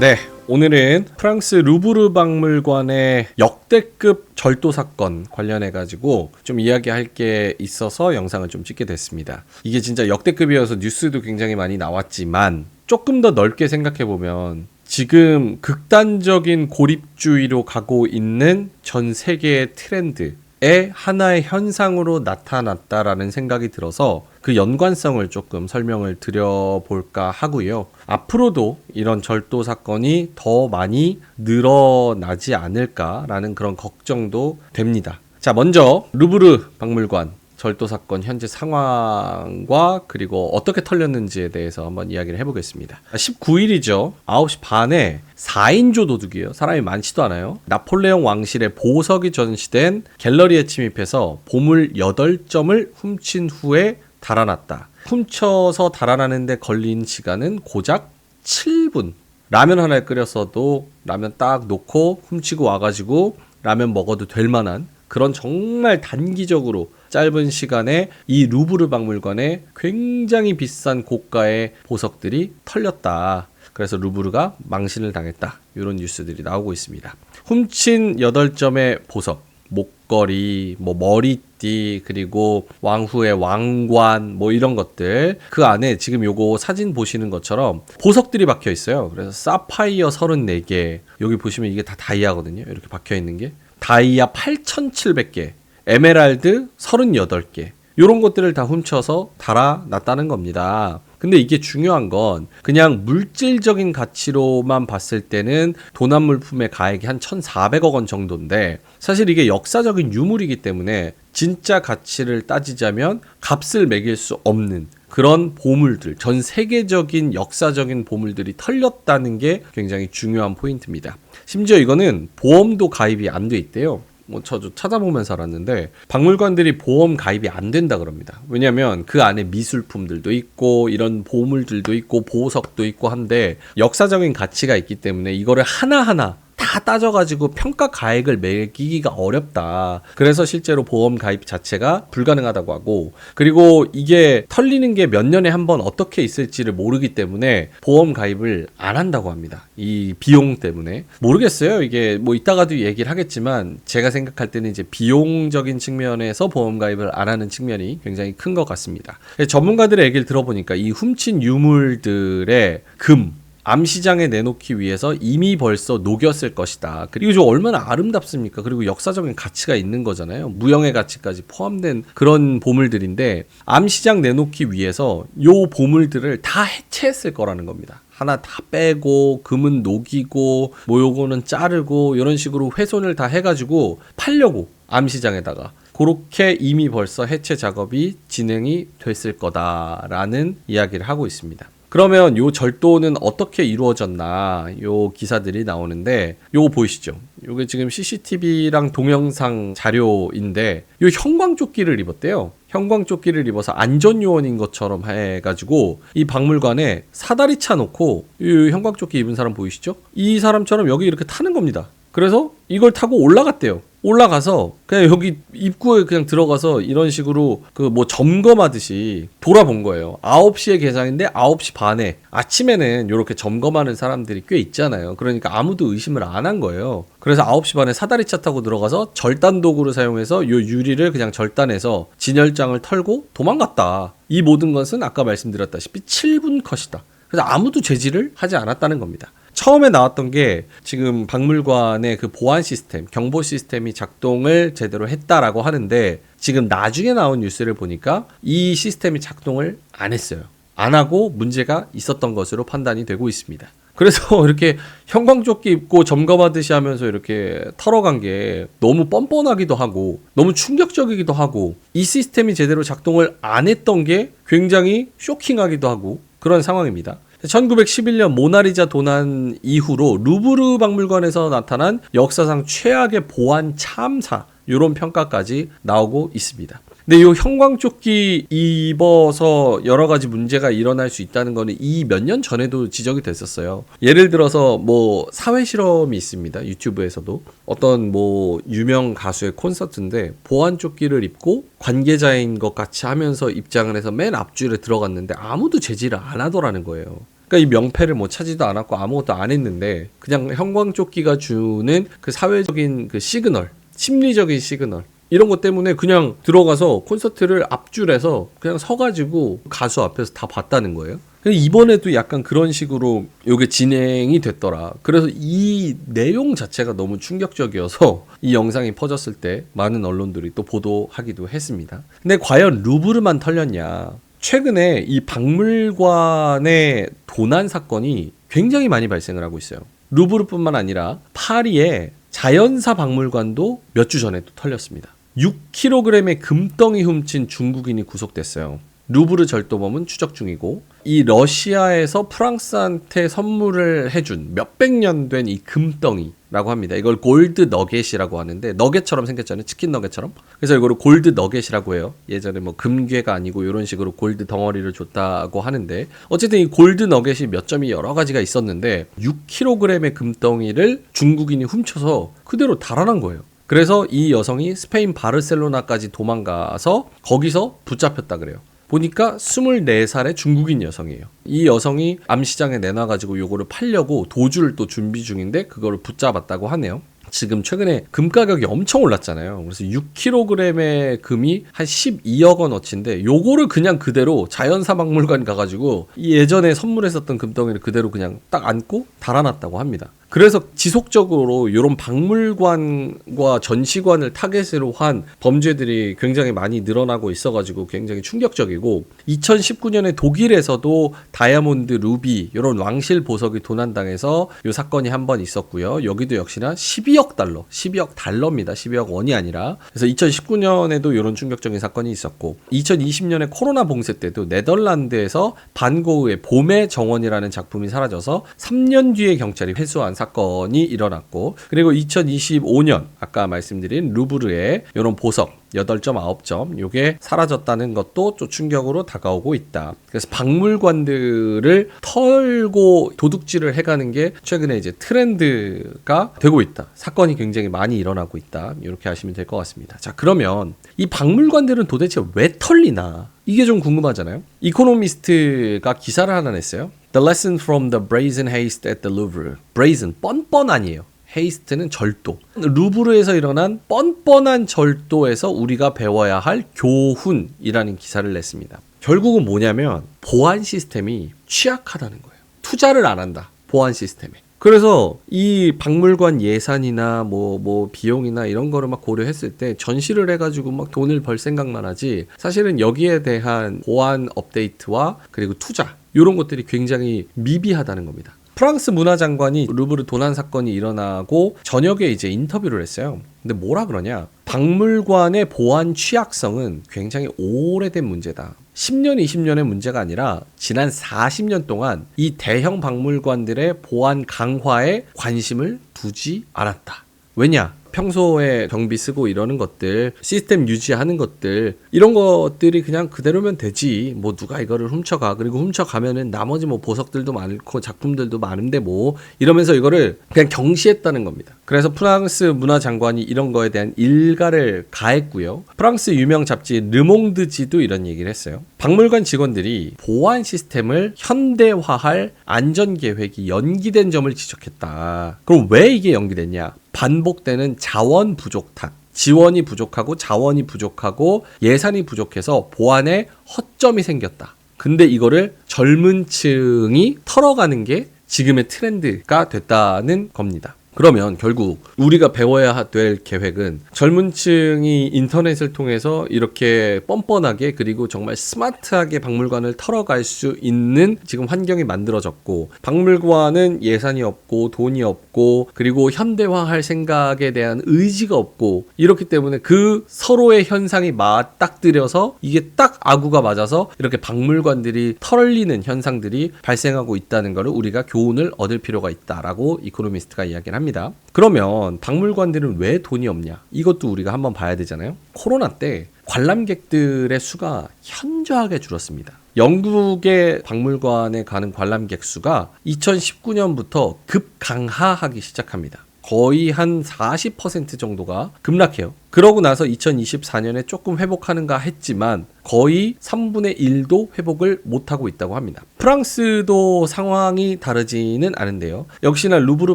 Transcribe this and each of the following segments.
네, 오늘은 프랑스 루브르 박물관의 역대급 절도 사건 관련해 가지고 좀 이야기할 게 있어서 영상을 좀 찍게 됐습니다. 이게 진짜 역대급이어서 뉴스도 굉장히 많이 나왔지만 조금 더 넓게 생각해 보면 지금 극단적인 고립주의로 가고 있는 전 세계의 트렌드 의 하나의 현상으로 나타났다라는 생각이 들어서 그 연관성을 조금 설명을 드려볼까 하고요. 앞으로도 이런 절도 사건이 더 많이 늘어나지 않을까라는 그런 걱정도 됩니다. 자, 먼저 루브르 박물관 절도 사건 현재 상황과 그리고 어떻게 털렸는지에 대해서 한번 이야기를 해보겠습니다. 19일이죠. 9시 반에 4인조 도둑이에요. 사람이 많지도 않아요. 나폴레옹 왕실의 보석이 전시된 갤러리에 침입해서 보물 8점을 훔친 후에 달아났다. 훔쳐서 달아나는데 걸린 시간은 고작 7분. 라면 하나를 끓였어도 라면 딱 놓고 훔치고 와가지고 라면 먹어도 될 만한 그런 정말 단기적으로 짧은 시간에 이 루브르 박물관에 굉장히 비싼 고가의 보석들이 털렸다. 그래서 루브르가 망신을 당했다. 이런 뉴스들이 나오고 있습니다. 훔친 8점의 보석, 목걸이, 뭐 머리띠, 그리고 왕후의 왕관, 뭐 이런 것들. 그 안에 지금 요거 사진 보시는 것처럼 보석들이 박혀 있어요. 그래서 사파이어 34개. 여기 보시면 이게 다 다이아거든요. 이렇게 박혀 있는 게. 다이아 8,700개. 에메랄드 38개. 요런 것들을 다 훔쳐서 달아놨다는 겁니다. 근데 이게 중요한 건 그냥 물질적인 가치로만 봤을 때는 도난 물품의 가액이 한 1,400억 원 정도인데 사실 이게 역사적인 유물이기 때문에 진짜 가치를 따지자면 값을 매길 수 없는 그런 보물들, 전 세계적인 역사적인 보물들이 털렸다는 게 굉장히 중요한 포인트입니다. 심지어 이거는 보험도 가입이 안 돼 있대요. 뭐 저도 찾아보면서 알았는데 박물관들이 보험 가입이 안 된다 그럽니다. 왜냐하면 그 안에 미술품들도 있고 이런 보물들도 있고 보석도 있고 한데 역사적인 가치가 있기 때문에 이거를 하나하나 다 따져가지고 평가 가액을 매기기가 어렵다. 그래서 실제로 보험 가입 자체가 불가능하다고 하고, 그리고 이게 털리는 게 몇 년에 한 번 어떻게 있을지를 모르기 때문에 보험 가입을 안 한다고 합니다. 이 비용 때문에. 모르겠어요. 이게 뭐 이따가도 얘기를 하겠지만, 제가 생각할 때는 이제 비용적인 측면에서 보험 가입을 안 하는 측면이 굉장히 큰 것 같습니다. 전문가들의 얘기를 들어보니까 이 훔친 유물들의 금, 암 시장에 내놓기 위해서 이미 벌써 녹였을 것이다. 그리고 저 얼마나 아름답습니까? 그리고 역사적인 가치가 있는 거잖아요. 무형의 가치까지 포함된 그런 보물들인데 암 시장 내놓기 위해서 요 보물들을 다 해체했을 거라는 겁니다. 하나 다 빼고 금은 녹이고 뭐 요거는 자르고 이런 식으로 훼손을 다 해가지고 팔려고 암 시장에다가 그렇게 이미 벌써 해체 작업이 진행이 됐을 거다라는 이야기를 하고 있습니다. 그러면 요 절도는 어떻게 이루어졌나 요 기사들이 나오는데 요거 보이시죠? 요게 지금 CCTV랑 동영상 자료인데 요 형광조끼를 입었대요. 형광조끼를 입어서 안전요원인 것처럼 해가지고 이 박물관에 사다리 차 놓고 이 형광조끼 입은 사람 보이시죠? 이 사람처럼 여기 이렇게 타는 겁니다. 그래서 이걸 타고 올라갔대요. 올라가서 그냥 여기 입구에 그냥 들어가서 이런 식으로 그 뭐 점검하듯이 돌아본 거예요. 9시에 개장인데 9시 반에 아침에는 이렇게 점검하는 사람들이 꽤 있잖아요. 그러니까 아무도 의심을 안 한 거예요. 그래서 9시 반에 사다리 차 타고 들어가서 절단 도구를 사용해서 요 유리를 그냥 절단해서 진열장을 털고 도망갔다. 이 모든 것은 아까 말씀드렸다시피 7분 컷이다. 그래서 아무도 제지를 하지 않았다는 겁니다. 처음에 나왔던 게 지금 박물관의 그 보안 시스템, 경보 시스템이 작동을 제대로 했다라고 하는데 지금 나중에 나온 뉴스를 보니까 이 시스템이 작동을 안 했어요. 안 하고 문제가 있었던 것으로 판단이 되고 있습니다. 그래서 이렇게 형광조끼 입고 점검하듯이 하면서 이렇게 털어간 게 너무 뻔뻔하기도 하고 너무 충격적이기도 하고 이 시스템이 제대로 작동을 안 했던 게 굉장히 쇼킹하기도 하고 그런 상황입니다. 1911년 모나리자 도난 이후로 루브르 박물관에서 나타난 역사상 최악의 보안 참사 이런 평가까지 나오고 있습니다. 근데 이 형광조끼 입어서 여러 가지 문제가 일어날 수 있다는 거는 이 몇 년 전에도 지적이 됐었어요. 예를 들어서 뭐 사회 실험이 있습니다. 유튜브에서도 어떤 뭐 유명 가수의 콘서트인데 보안 조끼를 입고 관계자인 것 같이 하면서 입장을 해서 맨 앞줄에 들어갔는데 아무도 제지를 안 하더라는 거예요. 그러니까 이 명패를 뭐 차지도 않았고 아무것도 안 했는데 그냥 형광조끼가 주는 그 사회적인 그 시그널, 심리적인 시그널 이런 것 때문에 그냥 들어가서 콘서트를 앞줄에서 그냥 서가지고 가수 앞에서 다 봤다는 거예요. 이번에도 약간 그런 식으로 요게 진행이 됐더라. 그래서 이 내용 자체가 너무 충격적이어서 이 영상이 퍼졌을 때 많은 언론들이 또 보도하기도 했습니다. 근데 과연 루브르만 털렸냐? 최근에 이 박물관의 도난 사건이 굉장히 많이 발생을 하고 있어요. 루브르뿐만 아니라 파리의 자연사 박물관도 몇 주 전에 또 털렸습니다. 6kg의 금덩이 훔친 중국인이 구속됐어요. 루브르 절도범은 추적 중이고 이 러시아에서 프랑스한테 선물을 해준 몇백 년 된 이 금덩이라고 합니다. 이걸 골드 너겟이라고 하는데 너겟처럼 생겼잖아요. 치킨 너겟처럼. 그래서 이거를 골드 너겟이라고 해요. 예전에 뭐 금괴가 아니고 이런 식으로 골드 덩어리를 줬다고 하는데 어쨌든 이 골드 너겟이 몇 점이 여러 가지가 있었는데 6kg의 금덩이를 중국인이 훔쳐서 그대로 달아난 거예요. 그래서 이 여성이 스페인 바르셀로나까지 도망가서 거기서 붙잡혔다 그래요. 보니까 24살의 중국인 여성이에요. 이 여성이 암시장에 내놔가지고 요거를 팔려고 도주를 또 준비 중인데 그거를 붙잡았다고 하네요. 지금 최근에 금 가격이 엄청 올랐잖아요. 그래서 6kg의 금이 한 12억 원어치인데 요거를 그냥 그대로 자연사 박물관 가가지고 이 예전에 선물했었던 금덩이를 그대로 그냥 딱 안고 달아놨다고 합니다. 그래서 지속적으로 이런 박물관과 전시관을 타겟으로 한 범죄들이 굉장히 많이 늘어나고 있어가지고 굉장히 충격적이고 2019년에 독일에서도 다이아몬드, 루비 이런 왕실 보석이 도난당해서 이 사건이 한 번 있었고요. 여기도 역시나 12억 달러, 12억 달러입니다. 12억 원이 아니라 그래서 2019년에도 이런 충격적인 사건이 있었고 2020년에 코로나 봉쇄 때도 네덜란드에서 반고흐의 봄의 정원이라는 작품이 사라져서 3년 뒤에 경찰이 회수한 사건이 일어났고 그리고 2025년 아까 말씀드린 루브르의 이런 보석 8.9점 요게 사라졌다는 것도 좀 충격으로 다가오고 있다. 그래서 박물관들을 털고 도둑질을 해가는 게 최근에 이제 트렌드가 되고 있다. 사건이 굉장히 많이 일어나고 있다. 이렇게 하시면 될 것 같습니다. 자 그러면 이 박물관들은 도대체 왜 털리나? 이게 좀 궁금하잖아요. 이코노미스트가 기사를 하나 냈어요. The lesson from the brazen haste at the Louvre. brazen 뻔뻔 아니에요. 헤이스트는 절도. 루브르에서 일어난 뻔뻔한 절도에서 우리가 배워야 할 교훈이라는 기사를 냈습니다. 결국은 뭐냐면 보안 시스템이 취약하다는 거예요. 투자를 안 한다. 보안 시스템에. 그래서 이 박물관 예산이나 뭐, 뭐, 비용이나 이런 거를 막 고려했을 때 전시를 해가지고 막 돈을 벌 생각만 하지 사실은 여기에 대한 보안 업데이트와 그리고 투자, 이런 것들이 굉장히 미비하다는 겁니다. 프랑스 문화장관이 루브르 도난 사건이 일어나고 저녁에 이제 인터뷰를 했어요. 근데 뭐라 그러냐? 박물관의 보안 취약성은 굉장히 오래된 문제다. 10년, 20년의 문제가 아니라 지난 40년 동안 이 대형 박물관들의 보안 강화에 관심을 두지 않았다. 왜냐? 평소에 경비 쓰고 이러는 것들, 시스템 유지하는 것들, 이런 것들이 그냥 그대로면 되지. 뭐 누가 이거를 훔쳐가. 그리고 훔쳐가면은 나머지 뭐 보석들도 많고 작품들도 많은데 뭐 이러면서 이거를 그냥 경시했다는 겁니다. 그래서 프랑스 문화 장관이 이런 거에 대한 일가를 가했고요. 프랑스 유명 잡지 르몽드지도 이런 얘기를 했어요. 박물관 직원들이 보안 시스템을 현대화할 안전 계획이 연기된 점을 지적했다. 그럼 왜 이게 연기됐냐? 반복되는 자원 부족 탓. 지원이 부족하고 자원이 부족하고 예산이 부족해서 보안에 허점이 생겼다. 근데 이거를 젊은 층이 털어가는 게 지금의 트렌드가 됐다는 겁니다. 그러면 결국 우리가 배워야 될 계획은 젊은 층이 인터넷을 통해서 이렇게 뻔뻔하게 그리고 정말 스마트하게 박물관을 털어갈 수 있는 지금 환경이 만들어졌고 박물관은 예산이 없고 돈이 없고 그리고 현대화할 생각에 대한 의지가 없고 이렇기 때문에 그 서로의 현상이 맞닥뜨려서 이게 딱 아구가 맞아서 이렇게 박물관들이 털리는 현상들이 발생하고 있다는 것을 우리가 교훈을 얻을 필요가 있다라고 이코노미스트가 이야기를 합니다. 합니다. 그러면 박물관들은 왜 돈이 없냐? 이것도 우리가 한번 봐야 되잖아요. 코로나 때 관람객들의 수가 현저하게 줄었습니다. 영국의 박물관에 가는 관람객 수가 2019년부터 급강하하기 시작합니다. 거의 한 40% 정도가 급락해요. 그러고 나서 2024년에 조금 회복하는가 했지만 거의 3분의 1도 회복을 못하고 있다고 합니다. 프랑스도 상황이 다르지는 않은데요. 역시나 루브르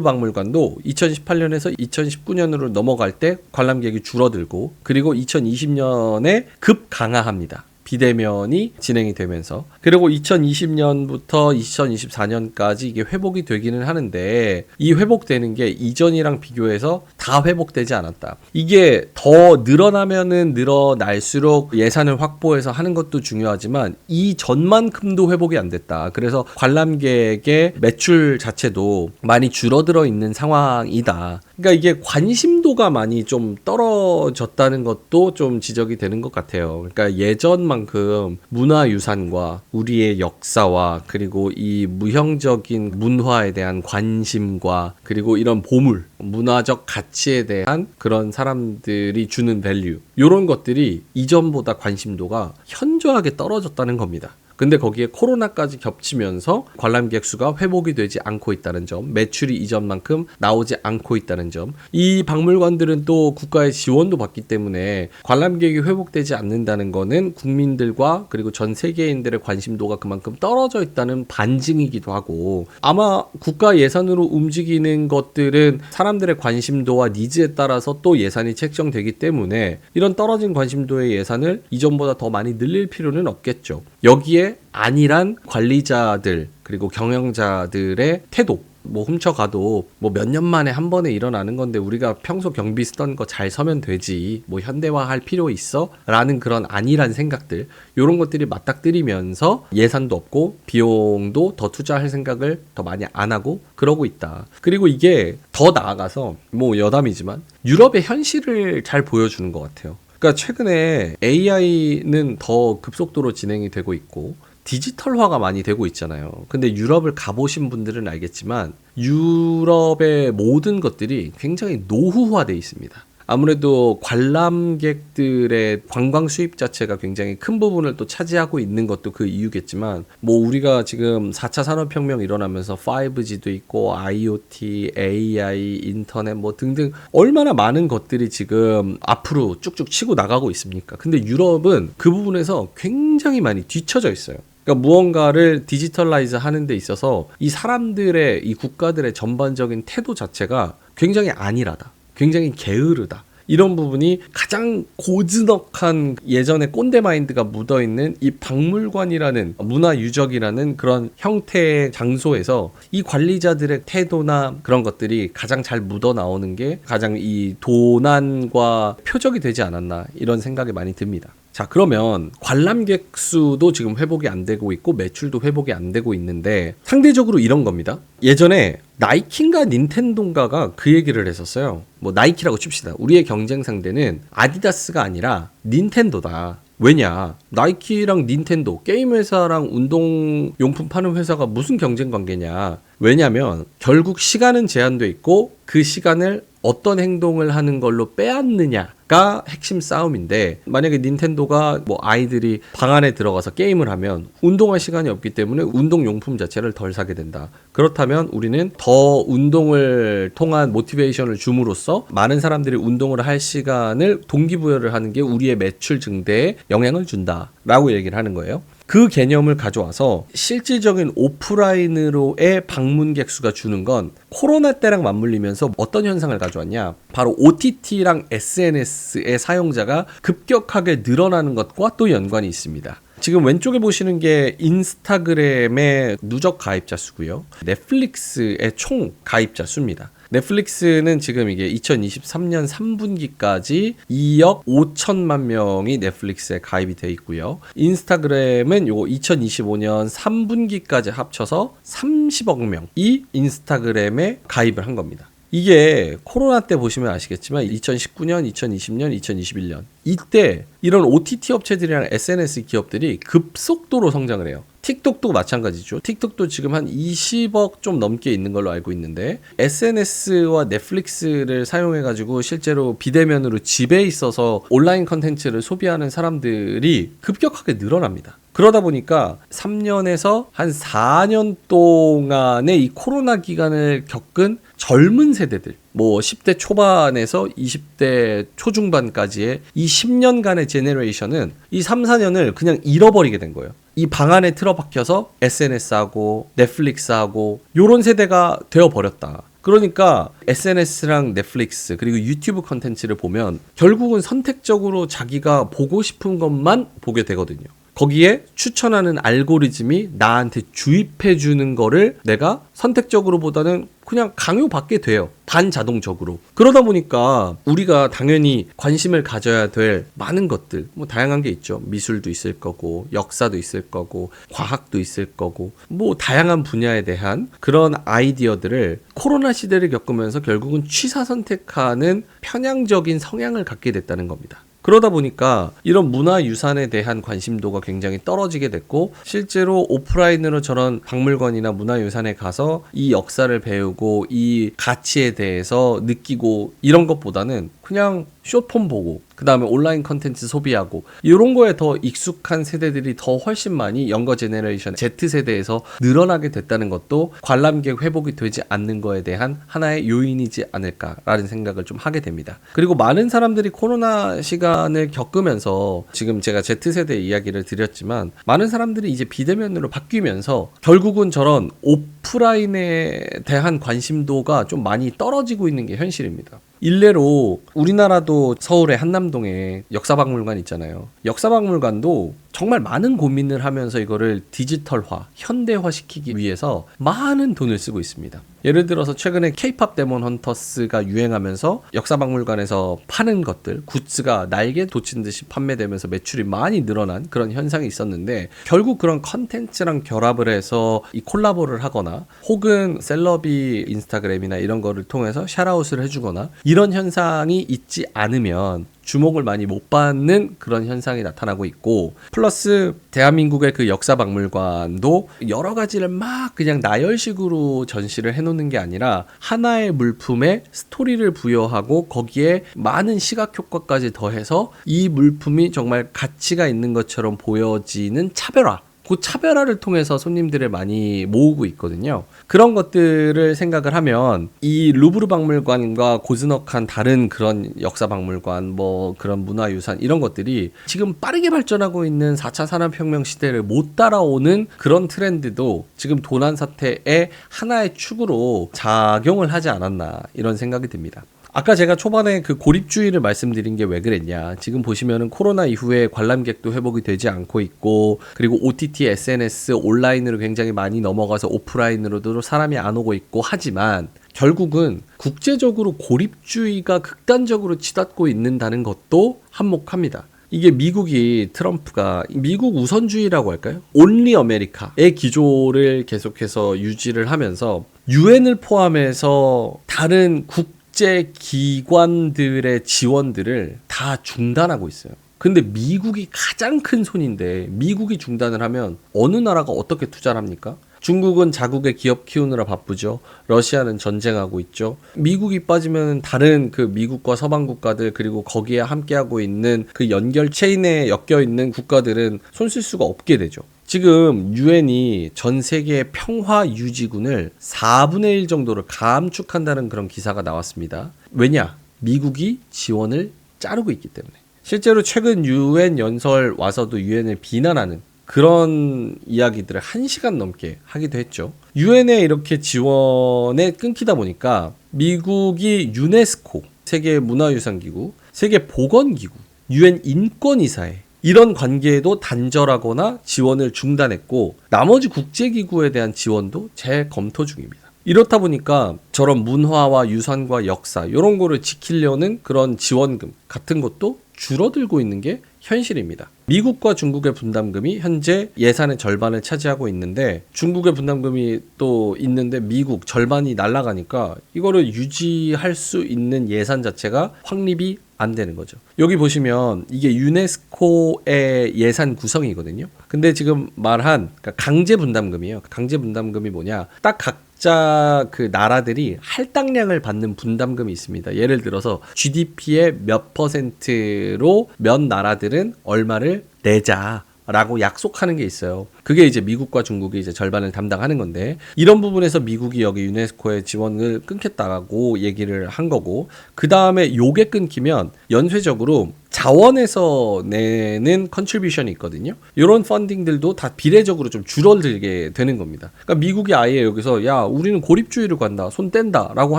박물관도 2018년에서 2019년으로 넘어갈 때 관람객이 줄어들고 그리고 2020년에 급 강화합니다. 비대면이 진행이 되면서 그리고 2020년부터 2024년까지 이게 회복이 되기는 하는데 이 회복되는 게 이전이랑 비교해서 다 회복되지 않았다. 이게 더 늘어나면은 늘어날수록 예산을 확보해서 하는 것도 중요하지만 이 전만큼도 회복이 안 됐다. 그래서 관람객의 매출 자체도 많이 줄어들어 있는 상황이다. 그러니까 이게 관심도가 많이 좀 떨어졌다는 것도 좀 지적이 되는 것 같아요. 그러니까 예전만큼 문화유산과 우리의 역사와 그리고 이 무형적인 문화에 대한 관심과 그리고 이런 보물, 문화적 가치에 대한 그런 사람들이 주는 밸류, 이런 것들이 이전보다 관심도가 현저하게 떨어졌다는 겁니다. 근데 거기에 코로나까지 겹치면서 관람객 수가 회복이 되지 않고 있다는 점, 매출이 이전만큼 나오지 않고 있다는 점. 이 박물관들은 또 국가의 지원도 받기 때문에 관람객이 회복되지 않는다는 거는 국민들과 그리고 전 세계인들의 관심도가 그만큼 떨어져 있다는 반증이기도 하고 아마 국가 예산으로 움직이는 것들은 사람들의 관심도와 니즈에 따라서 또 예산이 책정되기 때문에 이런 떨어진 관심도의 예산을 이전보다 더 많이 늘릴 필요는 없겠죠. 여기에 안일한 관리자들 그리고 경영자들의 태도 뭐 훔쳐가도 뭐 몇 년 만에 한 번에 일어나는 건데 우리가 평소 경비 쓰던 거 잘 서면 되지 뭐 현대화할 필요 있어? 라는 그런 안일한 생각들 요런 것들이 맞닥뜨리면서 예산도 없고 비용도 더 투자할 생각을 더 많이 안 하고 그러고 있다. 그리고 이게 더 나아가서 뭐 여담이지만 유럽의 현실을 잘 보여주는 것 같아요. 그러니까 최근에 AI는 더 급속도로 진행이 되고 있고 디지털화가 많이 되고 있잖아요. 근데 유럽을 가보신 분들은 알겠지만 유럽의 모든 것들이 굉장히 노후화돼 있습니다. 아무래도 관람객들의 관광 수입 자체가 굉장히 큰 부분을 또 차지하고 있는 것도 그 이유겠지만 뭐 우리가 지금 4차 산업혁명 일어나면서 5G도 있고 IoT, AI, 인터넷 뭐 등등 얼마나 많은 것들이 지금 앞으로 쭉쭉 치고 나가고 있습니까? 근데 유럽은 그 부분에서 굉장히 많이 뒤처져 있어요. 그러니까 무언가를 디지털라이즈 하는 데 있어서 이 사람들의 이 국가들의 전반적인 태도 자체가 굉장히 안일하다. 굉장히 게으르다. 이런 부분이 가장 고즈넉한 예전의 꼰대 마인드가 묻어 있는 이 박물관이라는 문화 유적이라는 그런 형태의 장소에서 이 관리자들의 태도나 그런 것들이 가장 잘 묻어 나오는 게 가장 이 도난과 표적이 되지 않았나 이런 생각이 많이 듭니다. 자, 그러면 관람객 수도 지금 회복이 안 되고 있고 매출도 회복이 안 되고 있는데 상대적으로 이런 겁니다. 예전에 나이킨가 닌텐도인가가 그 얘기를 했었어요. 뭐 나이키라고 칩시다. 우리의 경쟁 상대는 아디다스가 아니라 닌텐도다. 왜냐? 나이키랑 닌텐도 게임 회사랑 운동 용품 파는 회사가 무슨 경쟁 관계냐? 왜냐면 결국 시간은 제한돼 있고 그 시간을 어떤 행동을 하는 걸로 빼앗느냐가 핵심 싸움인데 만약에 닌텐도가 뭐 아이들이 방 안에 들어가서 게임을 하면 운동할 시간이 없기 때문에 운동 용품 자체를 덜 사게 된다. 그렇다면 우리는 더 운동을 통한 모티베이션을 줌으로써 많은 사람들이 운동을 할 시간을 동기부여를 하는 게 우리의 매출 증대에 영향을 준다라고 얘기를 하는 거예요. 그 개념을 가져와서 실질적인 오프라인으로의 방문객 수가 주는 건 코로나 때랑 맞물리면서 어떤 현상을 가져왔냐? 바로 OTT랑 SNS의 사용자가 급격하게 늘어나는 것과 또 연관이 있습니다. 지금 왼쪽에 보시는 게 인스타그램의 누적 가입자 수고요. 넷플릭스의 총 가입자 수입니다. 넷플릭스는 지금 이게 2023년 3분기까지 2억 5천만 명이 넷플릭스에 가입이 돼 있고요. 인스타그램은 요거 2025년 3분기까지 합쳐서 30억 명이 인스타그램에 가입을 한 겁니다. 이게 코로나 때 보시면 아시겠지만 2019년, 2020년, 2021년 이때 이런 OTT 업체들이랑 SNS 기업들이 급속도로 성장을 해요. 틱톡도 마찬가지죠. 틱톡도 지금 한 20억 좀 넘게 있는 걸로 알고 있는데 SNS와 넷플릭스를 사용해 가지고 실제로 비대면으로 집에 있어서 온라인 컨텐츠를 소비하는 사람들이 급격하게 늘어납니다. 그러다 보니까 3년에서 한 4년 동안의 이 코로나 기간을 겪은 젊은 세대들, 뭐 10대 초반에서 20대 초중반까지의 이 10년간의 제네레이션은 이 3, 4년을 그냥 잃어버리게 된 거예요. 이 방 안에 틀어박혀서 SNS하고 넷플릭스하고 요런 세대가 되어버렸다. 그러니까 SNS랑 넷플릭스 그리고 유튜브 컨텐츠를 보면 결국은 선택적으로 자기가 보고 싶은 것만 보게 되거든요. 거기에 추천하는 알고리즘이 나한테 주입해 주는 거를 내가 선택적으로 보다는 그냥 강요받게 돼요. 반자동적으로. 그러다 보니까 우리가 당연히 관심을 가져야 될 많은 것들, 뭐 다양한 게 있죠. 미술도 있을 거고, 역사도 있을 거고, 과학도 있을 거고, 뭐 다양한 분야에 대한 그런 아이디어들을 코로나 시대를 겪으면서 결국은 취사 선택하는 편향적인 성향을 갖게 됐다는 겁니다. 그러다 보니까 이런 문화유산에 대한 관심도가 굉장히 떨어지게 됐고 실제로 오프라인으로 저런 박물관이나 문화유산에 가서 이 역사를 배우고 이 가치에 대해서 느끼고 이런 것보다는 그냥 쇼폰 보고 그 다음에 온라인 컨텐츠 소비하고 이런 거에 더 익숙한 세대들이 더 훨씬 많이 영거 제네레이션 Z세대에서 늘어나게 됐다는 것도 관람객 회복이 되지 않는 거에 대한 하나의 요인이지 않을까라는 생각을 좀 하게 됩니다. 그리고 많은 사람들이 코로나 시간을 겪으면서 지금 제가 Z세대 이야기를 드렸지만 많은 사람들이 이제 비대면으로 바뀌면서 결국은 저런 오프 라인에 대한 관심도가 좀 많이 떨어지고 있는 게 현실입니다. 일례로 우리나라도 서울의 한남동에 역사박물관 있잖아요. 역사박물관도 정말 많은 고민을 하면서 이거를 디지털화, 현대화 시키기 위해서 많은 돈을 쓰고 있습니다. 예를 들어서 최근에 K-팝 데몬 헌터스가 유행하면서 역사박물관에서 파는 것들, 굿즈가 날개 돋친 듯이 판매되면서 매출이 많이 늘어난 그런 현상이 있었는데 결국 그런 컨텐츠랑 결합을 해서 이 콜라보를 하거나 혹은 셀럽이 인스타그램이나 이런 거를 통해서 샤라웃을 해주거나 이런 현상이 있지 않으면 주목을 많이 못 받는 그런 현상이 나타나고 있고 플러스 대한민국의 그 역사 박물관도 여러 가지를 막 그냥 나열식으로 전시를 해놓는 게 아니라 하나의 물품에 스토리를 부여하고 거기에 많은 시각 효과까지 더해서 이 물품이 정말 가치가 있는 것처럼 보여지는 차별화 그 차별화를 통해서 손님들을 많이 모으고 있거든요. 그런 것들을 생각을 하면 이 루브르 박물관과 고즈넉한 다른 그런 역사 박물관, 뭐 그런 문화유산 이런 것들이 지금 빠르게 발전하고 있는 4차 산업혁명 시대를 못 따라오는 그런 트렌드도 지금 도난 사태의 하나의 축으로 작용을 하지 않았나 이런 생각이 듭니다. 아까 제가 초반에 그 고립주의를 말씀드린 게 왜 그랬냐. 지금 보시면은 코로나 이후에 관람객도 회복이 되지 않고 있고, 그리고 OTT, SNS, 온라인으로 굉장히 많이 넘어가서 오프라인으로도 사람이 안 오고 있고 하지만, 결국은 국제적으로 고립주의가 극단적으로 치닫고 있는다는 것도 한몫합니다. 이게 미국이 트럼프가 미국 우선주의라고 할까요? 온리 아메리카의 기조를 계속해서 유지를 하면서 유엔을 포함해서 다른 국 국제 기관들의 지원들을 다 중단하고 있어요. 근데 미국이 가장 큰 손인데 미국이 중단을 하면 어느 나라가 어떻게 투자를 합니까? 중국은 자국의 기업 키우느라 바쁘죠. 러시아는 전쟁하고 있죠. 미국이 빠지면 다른 그 미국과 서방 국가들 그리고 거기에 함께하고 있는 그 연결 체인에 엮여 있는 국가들은 손 쓸 수가 없게 되죠. 지금 유엔이 전 세계 평화 유지군을 4분의 1 정도를 감축한다는 그런 기사가 나왔습니다. 왜냐? 미국이 지원을 자르고 있기 때문에. 실제로 최근 유엔 연설 와서도 유엔을 비난하는 그런 이야기들을 1시간 넘게 하기도 했죠. 유엔에 이렇게 지원에 끊기다 보니까 미국이 유네스코, 세계 문화유산기구, 세계 보건기구, 유엔 인권이사회 이런 관계에도 단절하거나 지원을 중단했고 나머지 국제기구에 대한 지원도 재검토 중입니다. 이렇다 보니까 저런 문화와 유산과 역사 이런 거를 지키려는 그런 지원금 같은 것도 줄어들고 있는 게 현실입니다. 미국과 중국의 분담금이 현재 예산의 절반을 차지하고 있는데 중국의 분담금이 또 있는데 미국 절반이 날아가니까 이거를 유지할 수 있는 예산 자체가 확립이 안 되는 거죠. 여기 보시면 이게 유네스코의 예산 구성이거든요. 근데 지금 말한 그러니까 강제 분담금이에요. 강제 분담금이 뭐냐? 딱 각자 그 나라들이 할당량을 받는 분담금이 있습니다. 예를 들어서 GDP의 몇 퍼센트로 몇 나라들은 얼마를 내자. 라고 약속하는 게 있어요. 그게 이제 미국과 중국이 이제 절반을 담당하는 건데 이런 부분에서 미국이 여기 유네스코의 지원을 끊겠다고 얘기를 한 거고 그 다음에 요게 끊기면 연쇄적으로 자원에서 내는 컨트리뷰션이 있거든요. 이런 펀딩들도 다 비례적으로 좀 줄어들게 되는 겁니다. 그러니까 미국이 아예 여기서 야 우리는 고립주의를 간다, 손 뗀다라고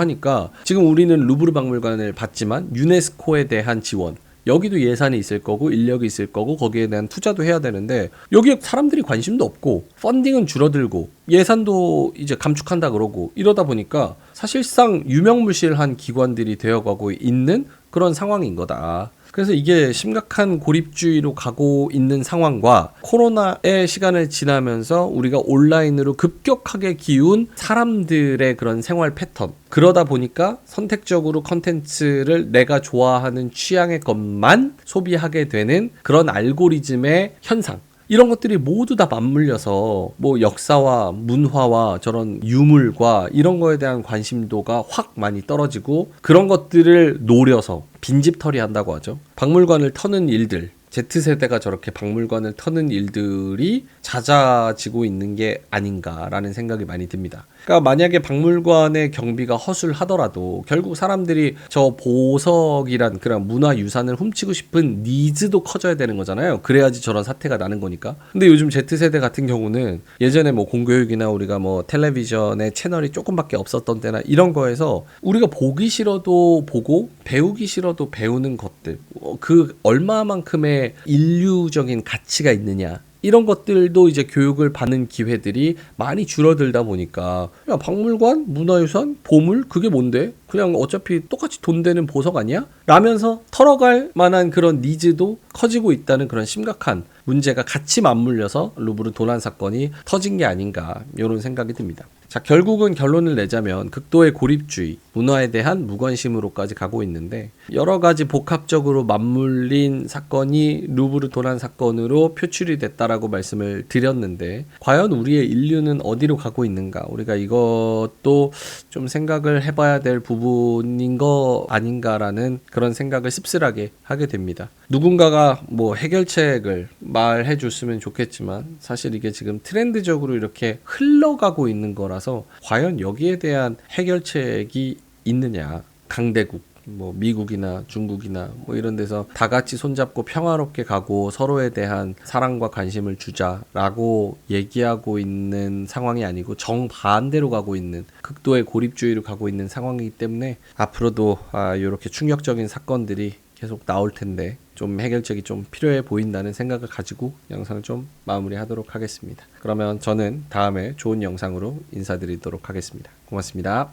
하니까 지금 우리는 루브르 박물관을 받지만 유네스코에 대한 지원 여기도 예산이 있을 거고 인력이 있을 거고 거기에 대한 투자도 해야 되는데 여기에 사람들이 관심도 없고 펀딩은 줄어들고 예산도 이제 감축한다 그러고 이러다 보니까 사실상 유명무실한 기관들이 되어가고 있는 그런 상황인 거다. 그래서 이게 심각한 고립주의로 가고 있는 상황과 코로나의 시간을 지나면서 우리가 온라인으로 급격하게 기운 사람들의 그런 생활 패턴. 그러다 보니까 선택적으로 컨텐츠를 내가 좋아하는 취향의 것만 소비하게 되는 그런 알고리즘의 현상. 이런 것들이 모두 다 맞물려서 뭐 역사와 문화와 저런 유물과 이런 거에 대한 관심도가 확 많이 떨어지고 그런 것들을 노려서 빈집털이 한다고 하죠. 박물관을 터는 일들. Z세대가 저렇게 박물관을 터는 일들이 잦아지고 있는 게 아닌가라는 생각이 많이 듭니다. 그러니까 만약에 박물관의 경비가 허술하더라도 결국 사람들이 저 보석이란 그런 문화 유산을 훔치고 싶은 니즈도 커져야 되는 거잖아요. 그래야지 저런 사태가 나는 거니까. 근데 요즘 Z세대 같은 경우는 예전에 뭐 공교육이나 우리가 뭐 텔레비전에 채널이 조금밖에 없었던 때나 이런 거에서 우리가 보기 싫어도 보고 배우기 싫어도 배우는 것들 어, 그 얼마만큼의 인류적인 가치가 있느냐 이런 것들도 이제 교육을 받는 기회들이 많이 줄어들다 보니까 야 박물관, 문화유산, 보물 그게 뭔데? 그냥 어차피 똑같이 돈 되는 보석 아니야? 라면서 털어갈 만한 그런 니즈도 커지고 있다는 그런 심각한 문제가 같이 맞물려서 루브르 도난 사건이 터진 게 아닌가 이런 생각이 듭니다. 자 결국은 결론을 내자면 극도의 고립주의, 문화에 대한 무관심으로까지 가고 있는데 여러 가지 복합적으로 맞물린 사건이 루브르 도난 사건으로 표출이 됐다라고 말씀을 드렸는데 과연 우리의 인류는 어디로 가고 있는가? 우리가 이것도 좀 생각을 해 봐야 될 부분인 거 아닌가라는 그런 생각을 씁쓸하게 하게 됩니다. 누군가가 뭐 해결책을 말해 줬으면 좋겠지만 사실 이게 지금 트렌드적으로 이렇게 흘러가고 있는 거 라서 과연 여기에 대한 해결책이 있느냐? 강대국 뭐 미국이나 중국이나 뭐 이런 데서 다 같이 손잡고 평화롭게 가고 서로에 대한 사랑과 관심을 주자라고 얘기하고 있는 상황이 아니고 정반대로 가고 있는 극도의 고립주의로 가고 있는 상황이기 때문에 앞으로도 아 이렇게 충격적인 사건들이 계속 나올 텐데 좀 해결책이 좀 필요해 보인다는 생각을 가지고 영상을 좀 마무리하도록 하겠습니다. 그러면 저는 다음에 좋은 영상으로 인사드리도록 하겠습니다. 고맙습니다.